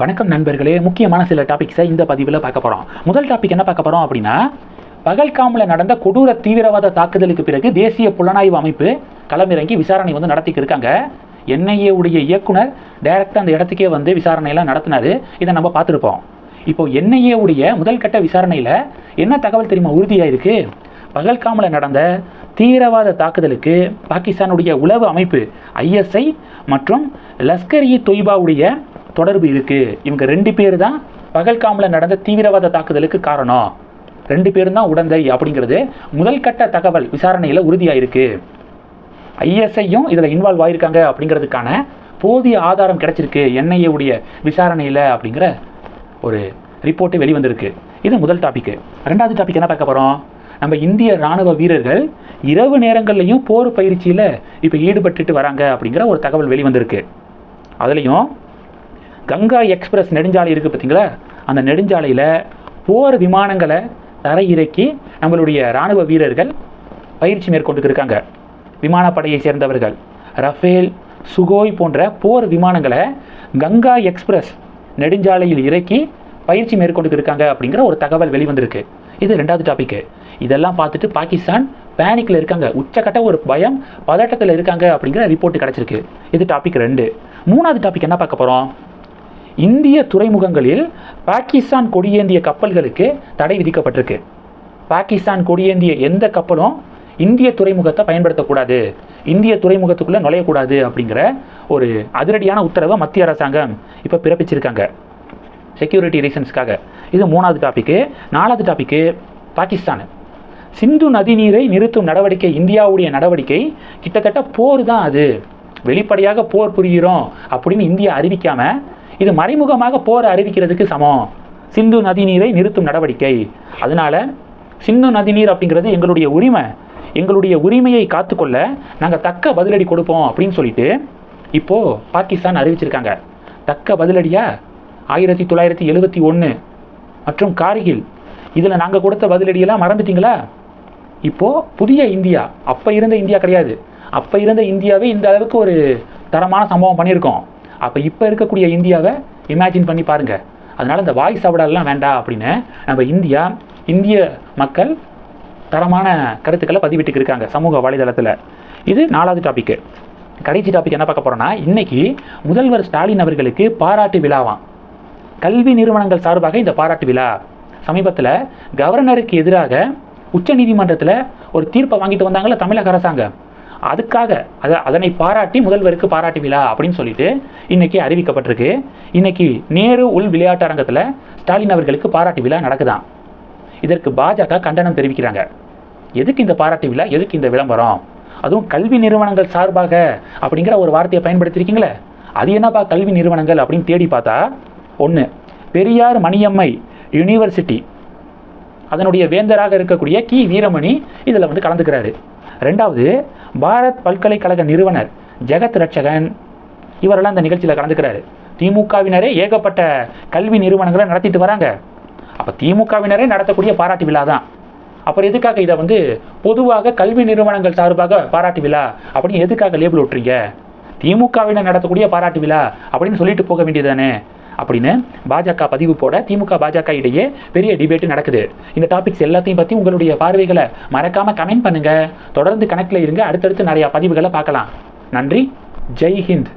வணக்கம் நண்பர்களே. முக்கியமான சில டாபிக்ஸை இந்த பதிவில் பார்க்க போகிறோம் முதல் டாபிக் என்ன பார்க்க போகிறோம் அப்படின்னா பகல்காமில் நடந்த கொடூர தீவிரவாத தாக்குதலுக்கு பிறகு தேசிய புலனாய்வு அமைப்பு களமிறங்கி விசாரணை வந்து நடத்திட்டு இருக்காங்க. என்ஐஏ உடைய இயக்குனர் டைரக்டாக அந்த இடத்துக்கே வந்து விசாரணையெல்லாம் நடத்தினாரு. இதை நம்ம பார்த்துருப்போம். இப்போ என்ஐஏ உடைய முதல் கட்ட விசாரணையில் என்ன தகவல் தெரியுமா? உறுதியாயிருக்கு பகல்காமில் நடந்த தீவிரவாத தாக்குதலுக்கு பாகிஸ்தானுடைய உளவு அமைப்பு ஐஎஸ்ஐ மற்றும் லஷ்கர் இ தொய்பாவுடைய தொடர்பு இருக்கு. இவங்க ரெண்டு பேர் தான் பகல்காமில் நடந்த தீவிரவாத தாக்குதலுக்கு காரணம். ரெண்டு பேரும் தான் உடந்தை அப்படிங்கிறது முதல் கட்ட தகவல் விசாரணையில் உறுதியாயிருக்கு. ஐஎஸ்ஐயும் இதில் இன்வால்வ் ஆயிருக்காங்க அப்படிங்கிறதுக்கான போதிய ஆதாரம் கிடைச்சிருக்கு. NIA உடைய விசாரணையில் அப்படிங்கிற ஒரு ரிப்போர்ட்டு வெளிவந்திருக்கு. இது முதல் டாபிக்கு ரெண்டாவது டாபிக் என்ன பார்க்க போகிறோம் நம்ம இந்திய ராணுவ வீரர்கள் இரவு நேரங்கள்லையும் போர் பயிற்சியில் இப்போ ஈடுபட்டுட்டு வராங்க அப்படிங்கிற ஒரு தகவல் வெளிவந்திருக்கு. அதுலேயும் கங்கா எக்ஸ்பிரஸ் நெடுஞ்சாலை இருக்குது பார்த்தீங்களா? அந்த நெடுஞ்சாலையில் போர் விமானங்களை தரையிறக்கி நம்மளுடைய ராணுவ வீரர்கள் பயிற்சி மேற்கொண்டு இருக்காங்க. விமானப்படையை சேர்ந்தவர்கள். ரஃபேல் சுகோய் போன்ற போர் விமானங்களை கங்கா எக்ஸ்பிரஸ் நெடுஞ்சாலையில் இறக்கி பயிற்சி மேற்கொண்டு இருக்காங்க அப்படிங்கிற ஒரு தகவல் வெளிவந்திருக்கு. இது ரெண்டாவது டாபிக்கு இதெல்லாம் பார்த்துட்டு பாகிஸ்தான் பேனிக்கில் இருக்காங்க. உச்சக்கட்ட ஒரு பயம் பதட்டத்தில் இருக்காங்க அப்படிங்கிற ரிப்போர்ட் கிடச்சிருக்கு. இது டாபிக் ரெண்டு. மூணாவது டாபிக் என்ன பார்க்க போகிறோம் இந்திய துறைமுகங்களில் பாகிஸ்தான் கொடியேந்திய கப்பல்களுக்கு தடை விதிக்கப்பட்டிருக்கு. பாகிஸ்தான் கொடியேந்திய எந்த கப்பலும் இந்திய துறைமுகத்தை பயன்படுத்தக்கூடாது. இந்திய துறைமுகத்துக்குள்ளே நுழையக்கூடாது அப்படிங்கிற ஒரு அதிரடியான உத்தரவை மத்திய அரசாங்கம் இப்போ பிறப்பிச்சிருக்காங்க. செக்யூரிட்டி ரீசன்ஸ்க்காக இது மூணாவது டாபிக்கு நாலாவது டாப்பிக்கு பாகிஸ்தான். சிந்து நதிநீரை நிறுத்தும் நடவடிக்கை இந்தியாவுடைய நடவடிக்கை கிட்டத்தட்ட போர் தான் அது. வெளிப்படையாக போர் புரிகிறோம் அப்படின்னு இந்தியா அறிவிக்காமல் இது மறைமுகமாக போர் அறிவிக்கிறதுக்கு சமம். சிந்து நதிநீரை நிறுத்தும் நடவடிக்கை. அதனால சிந்து நதிநீர் அப்படிங்கிறது எங்களுடைய உரிமை. எங்களுடைய உரிமையை காத்துக்கொள்ள நாங்கள் தக்க பதிலடி கொடுப்போம் அப்படின்னு சொல்லிட்டு இப்போ பாகிஸ்தான் அறிவிச்சிருக்காங்க. தக்க பதிலடியா? ஆயிரத்தி தொள்ளாயிரத்தி எழுபத்தி ஒன்று மற்றும் கார்கில். இதில் நாங்கள் கொடுத்த பதிலடியெல்லாம் மறந்துட்டீங்களா? இப்போ புதிய இந்தியா. அப்போ இருந்த இந்தியா கிடையாது. அப்போ இருந்த இந்தியாவே இந்த அளவுக்கு ஒரு தரமான சம்பவம் பண்ணியிருக்கோம். அப்போ இப்போ இருக்கக்கூடிய இந்தியாவை இமேஜின் பண்ணி பாருங்கள் அதனால் இந்த வாய் சாப்பிடலாம் வேண்டாம் அப்படின்னு நம்ம இந்தியா இந்திய மக்கள் தரமான கருத்துக்களை பதிவிட்டுக்கு இருக்காங்க சமூக வலைதளத்தில். இது நாலாவது டாபிக்கு கடைசி டாபிக் என்ன பார்க்க போகிறோன்னா இன்னைக்கு முதல்வர் ஸ்டாலின் அவர்களுக்கு பாராட்டு விழாவாம். கல்வி நிறுவனங்கள் சார்பாக இந்த பாராட்டு விழா. சமீபத்தில் கவர்னருக்கு எதிராக உச்சநீதிமன்றத்தில் ஒரு தீர்ப்பை வாங்கிட்டு வந்தாங்களே தமிழக அரசாங்கம். அதுக்காக அதை அதனை பாராட்டி முதல்வருக்கு பாராட்டு விழா அப்படின்னு சொல்லிட்டு இன்னைக்கு அறிவிக்கப்பட்டிருக்கு. இன்னைக்கு நேரு உள் விளையாட்டு அரங்கத்தில் ஸ்டாலின் அவர்களுக்கு பாராட்டு விழா நடக்குதாம். இதற்கு பாஜக கண்டனம் தெரிவிக்கிறாங்க. எதுக்கு இந்த பாராட்டு விழா? எதுக்கு இந்த விளம்பரம்? அதுவும் கல்வி நிறுவனங்கள் சார்பாக அப்படிங்கிற ஒரு வார்த்தையை பயன்படுத்தியிருக்கீங்களே அது என்னப்பா கல்வி நிறுவனங்கள் அப்படின்னு தேடி பார்த்தா ஒன்று பெரியார் மணியம்மை யூனிவர்சிட்டி அதனுடைய வேந்தராக இருக்கக்கூடிய கி. வீரமணி இதில் வந்து கலந்துக்கிறாரு. ரெண்டாவது பாரத் பல்கலைக்கழக நிறுவனர் ஜெகத் ரட்சகன். இவரெல்லாம் இந்த நிகழ்ச்சியில் கலந்துக்கிறாரு. திமுகவினரே ஏகப்பட்ட கல்வி நிறுவனங்களை நடத்திட்டு வராங்க. அப்போ திமுகவினரே நடத்தக்கூடிய பாராட்டு விழா தான். அப்புறம் எதுக்காக இதை வந்து பொதுவாக கல்வி நிறுவனங்கள் சார்பாக பாராட்டு விழா அப்படின்னு எதுக்காக லேபிள் விட்டுறீங்க? திமுகவினர் நடத்தக்கூடிய பாராட்டு விழா அப்படின்னு சொல்லிட்டு போக வேண்டியதானே அப்படின்னு பாஜக பதிவு போட திமுக பாஜக இடையே பெரிய டிபேட் நடக்குது. இந்த டாபிக்ஸ் எல்லாத்தையும் பற்றி உங்களுடைய பார்வைகளை மறக்காம கமெண்ட் பண்ணுங்க. தொடர்ந்து கணக்கில் இருங்க. அடுத்தடுத்து நிறைய பதிவுகளை பார்க்கலாம். நன்றி. ஜெய் ஹிந்த்.